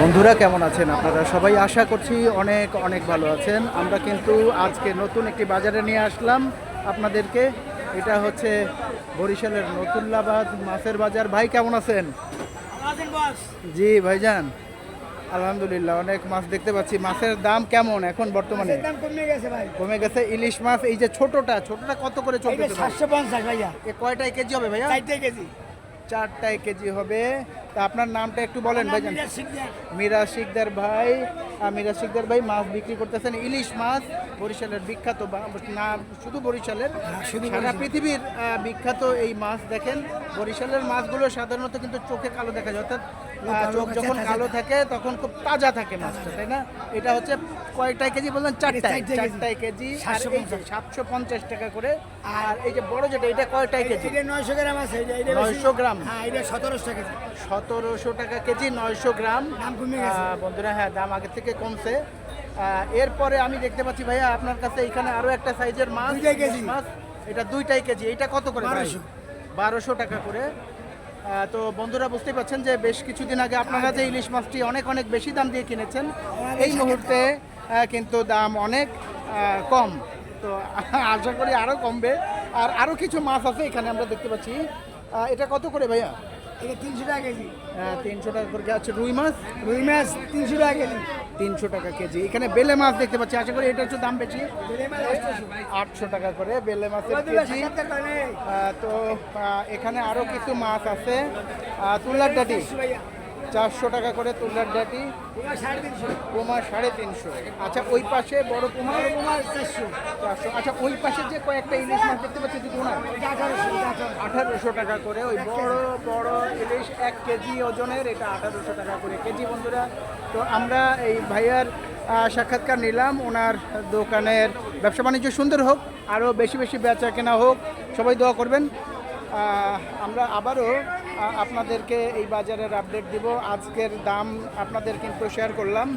বন্ধুরা কেমন আছেন আপনারা? সবাই আশা করছি অনেক অনেক ভালো আছেন। আমরা কিন্তু আজকে নতুন একটি বাজারে নিয়ে আসলাম আপনাদেরকে। এটা হচ্ছে বরিশালের নতুল্লাবাদ মাছের বাজার। ভাই কেমন আছেন? জি ভাইজান। আলহামদুলিল্লাহ অনেক মাছ দেখতে পাচ্ছি। মাছের দাম কেমন এখন বর্তমানে? দাম কমে গেছে ভাই। কমে গেছে। ইলিশ মাছ এই যে ছোটটা ছোটটা কত করে পঞ্চাশ ভাইয়া। এ কয়টায় কেজি হবে ভাইয়া? চারটে কেজি। চারটায় কেজি হবে। তা আপনার নামটা একটু বলেন ভাইজান। মিরাজ শিকদার। ভাই মিরাজ শিকদার ভাই মাছ বিক্রি করতেছেন। ইলিশ মাছ বরিশালের বিখ্যাত না শুধু বরিশালের? শুধু সারা পৃথিবীর বিখ্যাত এই মাছ দেখেন। বরিশালের মাছগুলো সাধারণত কিন্তু চোখে কালো দেখা যায়। অর্থাৎ চোখ যখন কালো থাকে তখন খুব তাজা থাকে মাছটা তাই না? এটা হচ্ছে কয়টায় কেজি বললেন? চারটায় চারটায় কেজি। চারটায় কেজি। আর 750 সাতশো পঞ্চাশ। টাকা করে। আর এই যে বড় যেটা এটা কয়টায় কেজি? নয়শো গ্রাম আছে। 900 গ্রাম? হ্যাঁ এটা সতেরোশো কেজি। সতেরোশো টাকা কেজি নয়শো গ্রাম। বন্ধুরা হ্যাঁ দাম আগের থেকে কমছে। এরপরে আমি দেখতে পাচ্ছি ভাইয়া আপনার কাছে এখানে আরও একটা সাইজের মাছ। কেজি। মাছ এটা দুইটাই কেজি। এটা কত করে ভাই? 1200 বারোশো টাকা করে। তো বন্ধুরা বুঝতে পারছেন যে বেশ কিছুদিন আগে আপনারা যে ইলিশ মাছটি অনেক অনেক বেশি দাম দিয়ে কিনেছেন এই মুহূর্তে কিন্তু দাম অনেক কম। তো আশা করি আরও কমবে। আর আরও কিছু মাছ আছে এখানে আমরা দেখতে পাচ্ছি। এটা কত করে ভাইয়া? এটা তিনশো টাকা কেজি। হ্যাঁ, তিনশো টাকা করে আছে রুই মাছ? রুই মাছ তিনশো টাকা কেজি। তিনশো টাকা কেজি। এখানে বেলে মাছ দেখতে পাচ্ছি। আশা করি এটা হচ্ছে দাম বেশি। বেলে মাছ 800 আটশো টাকা করে বেলে মাছের কেজি। তো এখানে আরও কিছু মাছ আছে। তুলার ডাটি। ভাইয়া। চারশো টাকা করে তুলার ডাটি। সাড়ে তিনশো পোমা সাড়ে তিনশো। আচ্ছা ওই পাশে বড় পোমা? চারশো। চারশো। আচ্ছা ওই পাশে যে কয়েকটা ইলিশ মাছ দেখতে পাচ্ছি দুটো না? আঠারোশো টাকা করে। ওই বড় বড় ইলিশ এক কেজি ওজনের এটা আঠারোশো টাকা করে কেজি বন্ধুরা। তো আমরা এই ভাইয়ার সাক্ষাৎকার নিলাম। ওনার দোকানের ব্যবসা বাণিজ্য সুন্দর হোক আরও বেশি বেশি বেচা কেনা হোক। সবাই দোয়া করবেন। আমরা আবারও আপনাদেরকে এই বাজারের আপডেট দিব। আজকের দাম আপনাদের কিন্তু শেয়ার করলাম।